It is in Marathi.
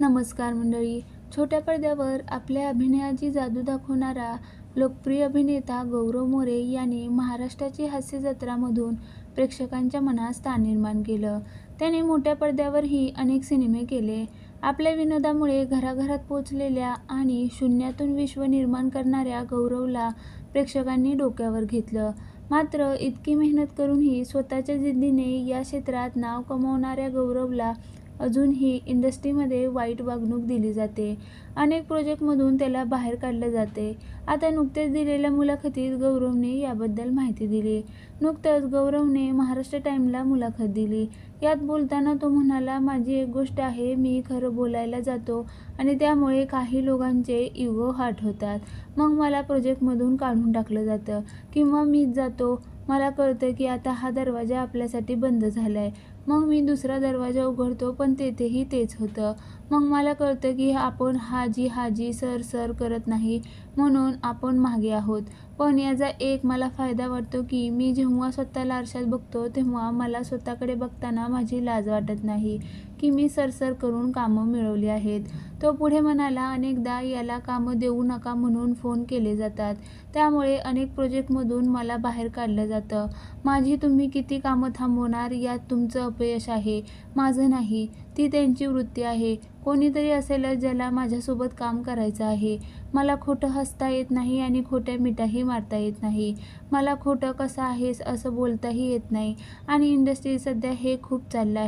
नमस्कार मंडळी. छोट्या पडद्यावर आपल्या अभिनयाची जादू दाखवणारा लोकप्रिय अभिनेता गौरव मोरे याने महाराष्ट्राची हास्य जत्रामधून प्रेक्षकांच्या मनात स्थान निर्माण केलं. त्याने मोठ्या पडद्यावरही अनेक सिनेमे केले. आपल्या विनोदामुळे घराघरात पोचलेल्या आणि शून्यातून विश्व निर्माण करणाऱ्या गौरवला प्रेक्षकांनी डोक्यावर घेतलं. मात्र इतकी मेहनत करूनही स्वतःच्या जिद्दीने या क्षेत्रात नाव कमावणाऱ्या गौरवला अजूनही इंडस्ट्रीमध्ये वाईट वागणूक दिली जाते. अनेक प्रोजेक्टमधून त्याला बाहेर काढलं जाते. आता नुकतेच दिलेल्या मुलाखतीत गौरवने याबद्दल माहिती दिली. नुकतंच गौरवने महाराष्ट्र टाईमला मुलाखत दिली. यात बोलताना तो म्हणाला माझी एक गोष्ट आहे मी खरं बोलायला जातो आणि त्यामुळे काही लोकांचे इगो हार्ट होतात. मग मला प्रोजेक्टमधून काढून टाकलं जातं किंवा मीच जातो. मला कळतं की आता हा दरवाजा आपल्यासाठी बंद झाला आहे मग मी दुसरा दरवाजा उघडतो पण तेथेही तेच होतं. मग मला कळतं की आपण हाजी हाजी सर सर करत नाही म्हणून आपण मागे आहोत. पण याचा एक मला फायदा वाटतो की मी जेव्हा स्वतःला आरशात बघतो तेव्हा मला स्वतःकडे बघताना माझी लाज वाटत नाही की मी सरसर करून कामं मिळवली आहेत. तो पुढे म्हणाला अनेकदा याला कामं देऊ नका म्हणून फोन केले जातात. त्यामुळे अनेक प्रोजेक्टमधून मला बाहेर काढलं जातं. माझी तुम्ही किती कामं थांबवणार यात तुमचं अपयश आहे. माझं नाही ती त्यांची वृत्ती आहे. कोणीतरी असेलच ज्याला माझ्यासोबत काम करायचं आहे. मला खोटं हसता येत नाही आणि खोट्या मिठाही मारता येत नाही. मला खोटं कसं आहेस असं बोलताही येत नाही. आणि इंडस्ट्री सध्या हे खूप चाललं आहे.